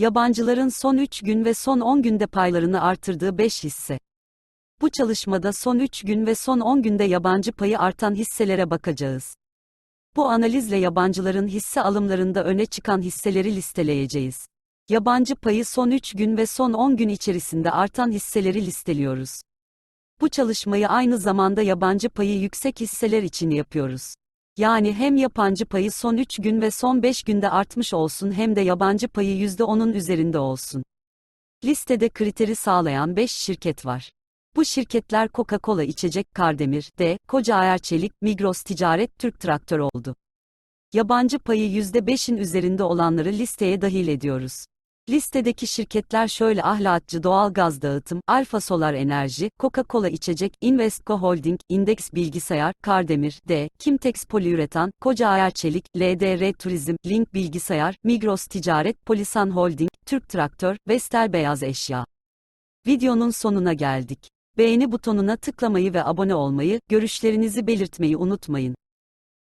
Yabancıların son 3 gün ve son 10 günde paylarını artırdığı 5 hisse. Bu çalışmada son 3 gün ve son 10 günde yabancı payı artan hisselere bakacağız. Bu analizle yabancıların hisse alımlarında öne çıkan hisseleri listeleyeceğiz. Yabancı payı son 3 gün ve son 10 gün içerisinde artan hisseleri listeliyoruz. Bu çalışmayı aynı zamanda yabancı payı yüksek hisseler için yapıyoruz. Yani hem yabancı payı son 3 gün ve son 5 günde artmış olsun hem de yabancı payı %10'un üzerinde olsun. Listede kriteri sağlayan 5 şirket var. Bu şirketler Coca-Cola İçecek Kardemir, D, Koca Ayar Çelik, Migros Ticaret, Türk Traktör oldu. Yabancı payı %5'in üzerinde olanları listeye dahil ediyoruz. Listedeki şirketler şöyle Ahlatçı Doğal Gaz Dağıtım, Alfa Solar Enerji, Coca-Cola İçecek, Invesco Holding, Index Bilgisayar, Kardemir, D, Kimtex Poliüretan, Koca Ayar Çelik, LDR Turizm, Link Bilgisayar, Migros Ticaret, Polisan Holding, Türk Traktör, Vestel Beyaz Eşya. Videonun sonuna geldik. Beğeni butonuna tıklamayı ve abone olmayı, görüşlerinizi belirtmeyi unutmayın.